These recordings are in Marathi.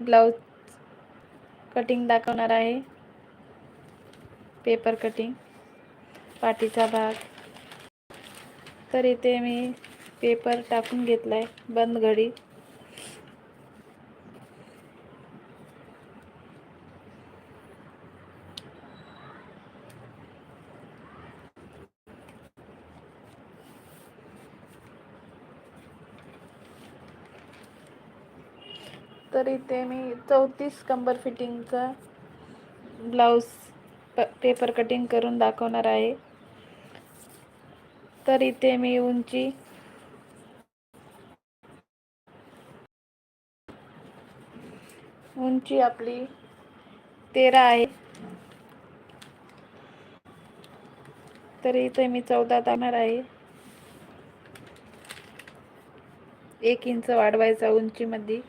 ब्लाऊज कटिंग दाखवणार आहे. पेपर कटिंग पाठीचा भाग. तर इथे मी पेपर टाकून घेतला आहे बंद घडी. तर इथे मी चौतीस कंबर फिटिंगचा ब्लाऊज प पेपर कटिंग करून दाखवणार आहे. तर इथे मी उंची उंची आपली तेरा आहे. तर इथे मी चौदा टाकणार आहे. एक इंच वाढवायचा उंचीमध्ये.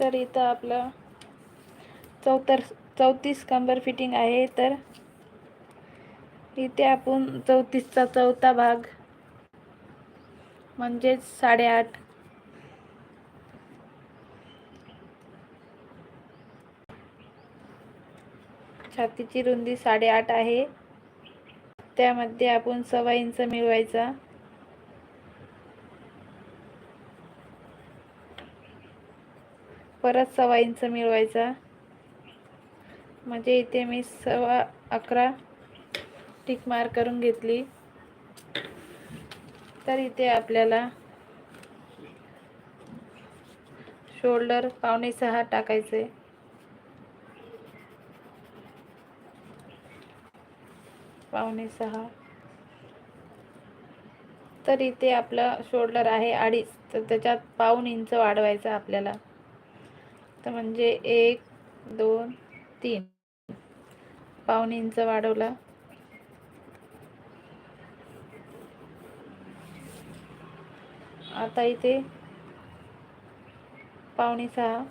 तर इथं आपलं चौतर चौतीस कंबर फिटिंग आहे. तर इथे आपण चौतीसचा चौथा भाग म्हणजेच साडेआठ. छातीची रुंदी साडेआठ आहे. त्यामध्ये आपण सव्वा इंच मिळवायचा. परत सव्वा इंच मिळवायचा. म्हणजे इथे मी सव्वा अकरा टिक मार करून घेतली. तर इथे आपल्याला शोल्डर पावणे सहा टाकायचे. पावणे सहा. तर इथे आपलं शोल्डर आहे अडीच. तर त्याच्यात पाऊन इंच वाढवायचं आपल्याला. तर म्हणजे एक दोन तीन. पाऊन इंच वाढवला. आता इथे पावणे सहा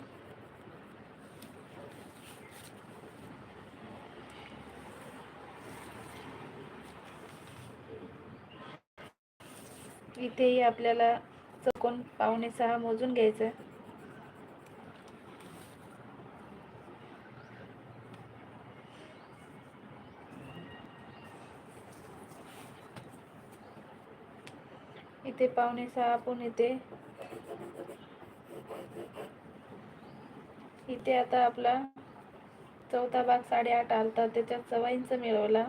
इथेही आपल्याला चकून पावणे सहा मोजून घ्यायचं इथे पावणे सहा पण इथे. इथे आता आपला चौथा भाग साडेआठ आलता त्याच्यात सव्वा इंच मिळवला.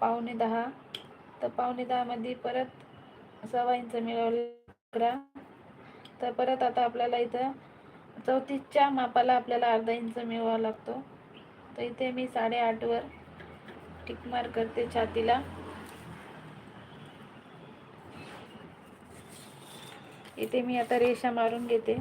पावणे दहा. तर पावणे दहामध्ये परत सव्वा इंच मिळवला. अकरा तर परत आता आपल्याला इथं चौतीसच्या मापाला आपल्याला अर्धा इंच मिळवावा लागतो. तर इथे मी साडेआठवर टिकमार करते छातीला. इथे मी आता रेषा मारून घेते.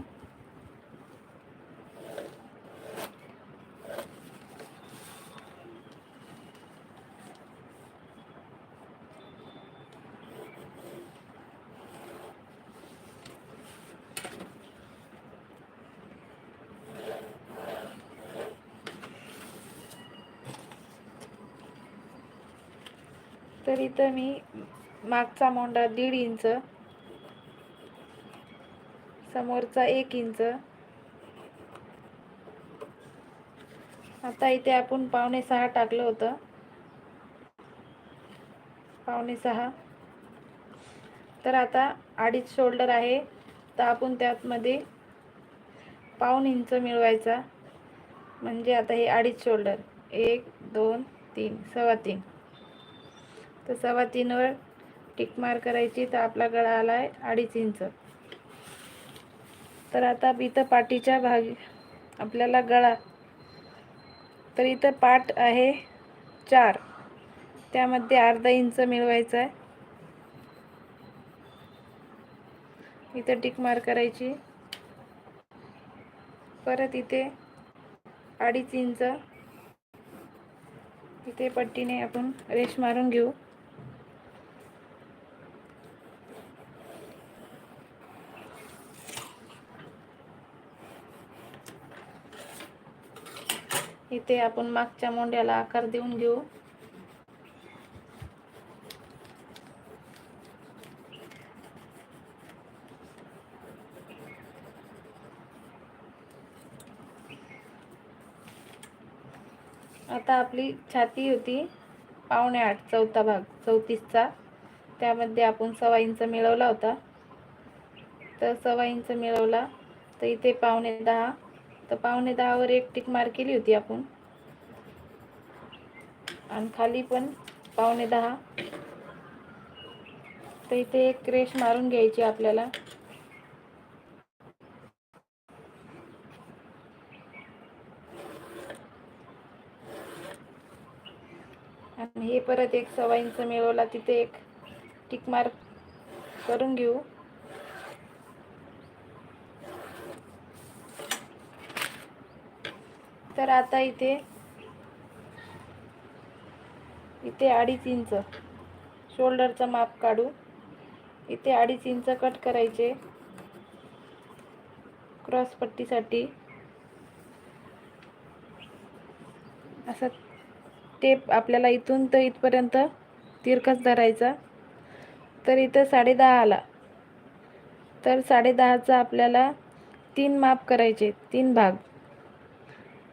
तर इथं मी मागचा मोंडा दीड इंच समोरचा एक इंच. आता इथे आपण पावणे सहा टाकलं होतं. पावणे सहा. तर आता अडीच शोल्डर आहे. तर आपण त्यातमध्ये पाऊन इंच मिळवायचा. म्हणजे आता हे अडीच शोल्डर. एक दोन तीन सव्वा तीन. तर सव्वा तीनवर टिकमार करायची. तर आपला गळा आला आहे अडीच इंच. तर आता इथं पाठीच्या भागी आपल्याला गळा. तर इथं पाठ आहे चार. त्यामध्ये अर्धा इंच मिळवायचा आहे. इथं टिक मार करायची. परत इथे अडीच इंच. इथे पट्टीने आपण रेश मारून घेऊ. इथे आपण मागच्या मोंड्याला आकार देऊन घेऊ. आता आपली छाती होती पावणे आठ चौथा भाग चौतीसचा. त्यामध्ये आपण सव्वा इंच मिळवला होता. तर सव्वा इंच मिळवला तर इथे पावणे दहा तर पावणे दहावर एक टिक मार केली होती आपण. आणि खाली पण पावणे दहा. तर इथे एक रेश मारून घ्यायची आपल्याला. आणि हे परत एक सवाईंचं मिळवला तिथे एक टिक मार्क करून घेऊ. तर आता इथे इथे अडीच इंच शोल्डरचं माप काढू. इथे अडीच इंच कट करायचे. क्रॉस पट्टीसाठी. असं टेप आपल्याला इथून तर इथपर्यंत तिरकस धरायचा. तर इथं साडेदहा आला. तर साडेदहाचा आपल्याला तीन माप करायचे तीन भाग.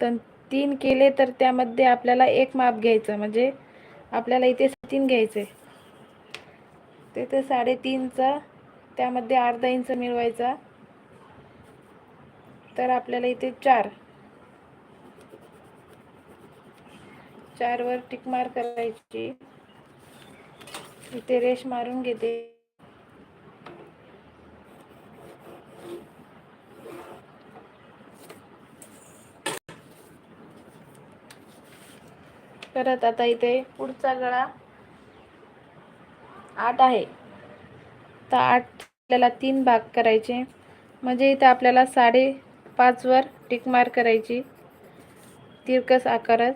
तर तीन केले तर त्यामध्ये आपल्याला एक माप घ्यायचं म्हणजे आपल्याला इथे तीन घ्यायचे. तिथे साडेतीनचा त्यामध्ये अर्धा इंच मिळवायचा. तर आपल्याला इथे चार. चारवर टिक मार करायची. इथे रेश मारून घेते. परत आता इथे पुढचा गळा आठ आहे. तर आठ आपल्याला तीन भाग करायचे. म्हणजे इथे आपल्याला साडे पाचवर टिक मार करायची. तिरकस आकारात.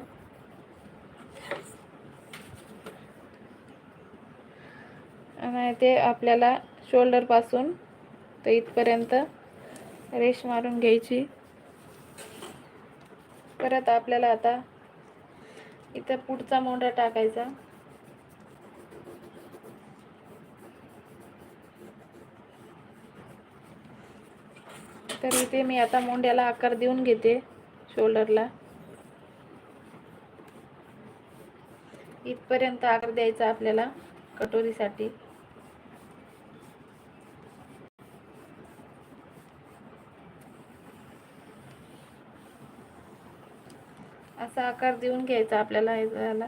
आणि ते आपल्याला शोल्डरपासून तर इथपर्यंत रेश मारून घ्यायची. परत आपल्याला आता इथं पुढचा मोंडा टाकायचा. तर इथे मी आता मोंड्याला आकार देऊन घेते शोल्डरला. इथपर्यंत आकार द्यायचा आपल्याला कटोरीसाठी. असा आकार देऊन घ्यायचा आपल्याला याला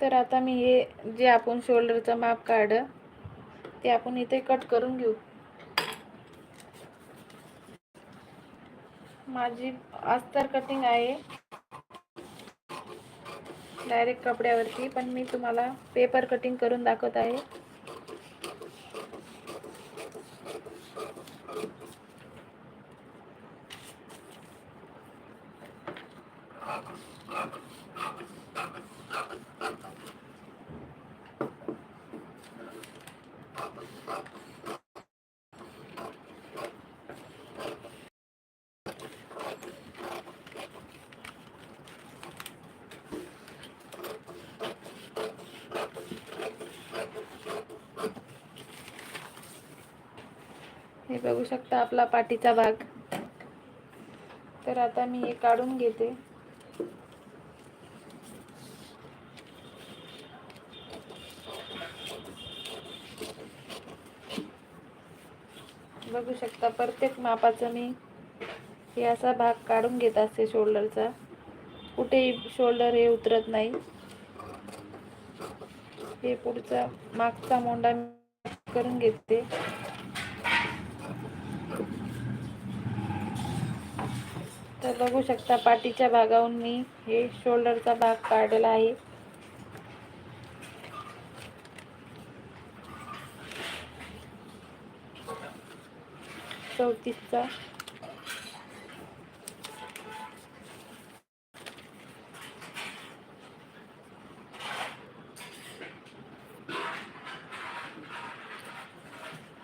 तर आता मी हे जे आपण शोल्डरचं माप काढ ते आपण इथे कट करून घेऊ. माझी अस्तर कटिंग आहे. डायरेक्ट कपड्यावरती पण मी तुम्हाला पेपर कटिंग करून दाखवत आहे. तुम्ही बघू शकता आपला पाठीचा भाग. तर आता मी हे काढून घेते. बघू शकता प्रत्येक मापाचं मी हे असा भाग काढून घेत असते शोल्डरचा. कुठेही शोल्डर हे उतरत नाही. हे पुढचा मागचा मोंडा करून घेते. तर बघू शकता पाठीच्या भागाहून मी हे शोल्डरचा भाग काढलेला आहे. चौतीसचा.